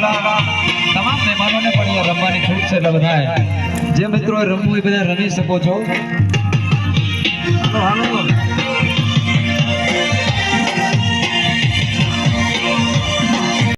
તમામ મહેમાનોને પણ અહીંયા રમવાની છૂટ છે એટલે બધાએ જે મિત્રો રમવું એ બધા રમી શકો છો.